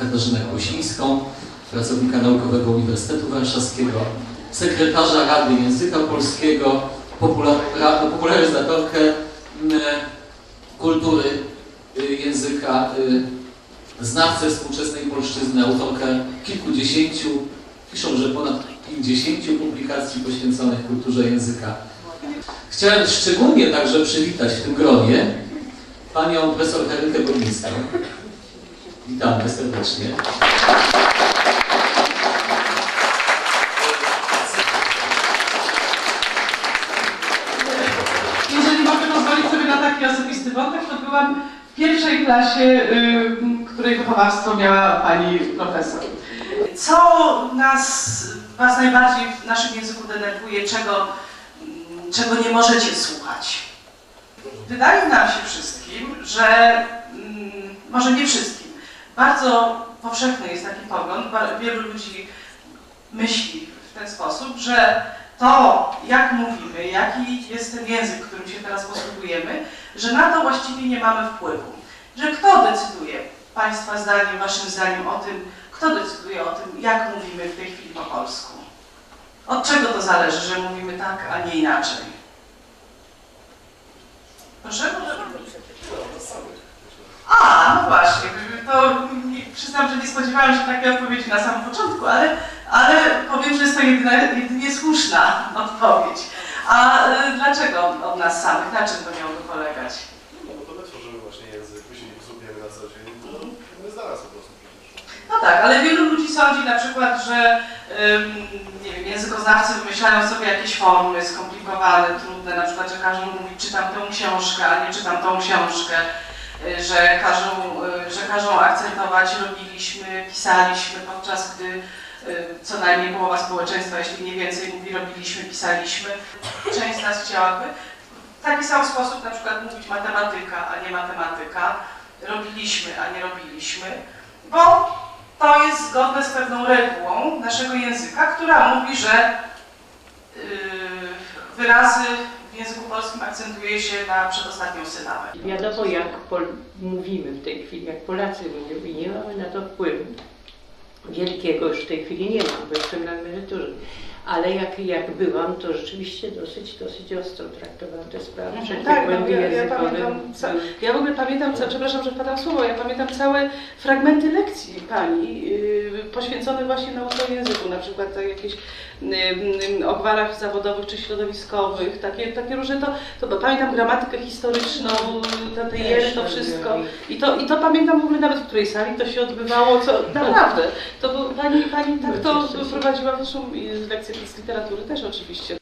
Katarzynę Kłosińską, pracownika naukowego Uniwersytetu Warszawskiego, sekretarza Rady Języka Polskiego, popula- popularyzatorkę mm, kultury y, języka, y, znawcę współczesnej polszczyzny, autorkę kilkudziesięciu, piszą, że ponad pięćdziesięciu publikacji poświęconych kulturze języka. Chciałem szczególnie także przywitać w tym gronie panią profesor Henrykę Bolińską. Witamy serdecznie. Jeżeli mogę pozwolić sobie na taki osobisty wątek, to byłam w pierwszej klasie, której wychowawstwo miała pani profesor. Co nas, was najbardziej w naszym języku denerwuje, czego, czego nie możecie słuchać? Wydaje nam się wszystkim, że, może nie wszystkim, bardzo powszechny jest taki pogląd, wielu ludzi myśli w ten sposób, że to, jak mówimy, jaki jest ten język, którym się teraz posługujemy, że na to właściwie nie mamy wpływu. Że kto decyduje, Państwa zdaniem, Waszym zdaniem o tym, kto decyduje o tym, jak mówimy w tej chwili po polsku? Od czego to zależy, że mówimy tak, a nie inaczej? Proszę? A, no właśnie, to nie- przyznam, że nie spodziewałam się takiej odpowiedzi na samym początku, ale, ale powiem, że jest to jedyna, jedynie słuszna odpowiedź. A y, dlaczego od nas samych? Na czym to miałoby polegać? No bo to my tworzymy właśnie język, my się nie posługujemy na co dzień, to my zaraz po prostu przecież. No tak, ale wielu ludzi sądzi na przykład, że nie wiem, językoznawcy wymyślają sobie jakieś formy skomplikowane, trudne, na przykład, że każą mówić czytam tę książkę, a nie czytam tą książkę, że każą, y, że każą akcentować robiliśmy, pisaliśmy, podczas gdy y, co najmniej połowa społeczeństwa, jeśli nie więcej, mówi robiliśmy, pisaliśmy. Część z nas chciałaby w taki sam sposób na przykład mówić matematyka, a nie matematyka, robiliśmy, a nie robiliśmy, bo to jest zgodne z pewną regułą naszego języka, która mówi, że yy, wyrazy polskim akcentuje się na przedostatnią sylabę. Wiadomo, jak Pol mówimy w tej chwili, jak Polacy mówią i nie mamy na to wpływu. Wielkiego już w tej chwili nie mam, bo jestem na emeryturze. Ale jak, jak byłam, to rzeczywiście dosyć, dosyć ostro traktowałam te sprawy. Mhm, tak, no, ja- ja pamiętam ca-. Ja w ogóle pamiętam, ca- przepraszam, że wpadam słowo, ja pamiętam całe fragmenty lekcji pani yy, poświęcone właśnie nauce języku, na przykład tak jakieś yy, o gwarach zawodowych czy środowiskowych, takie, takie różne, to, to bo pamiętam gramatykę historyczną, te, jery, to wszystko. I to, I to pamiętam w ogóle nawet w której sali to się odbywało, co naprawdę. To było, pani, pani tak to prowadziła zresztą i lekcje z literatury też oczywiście.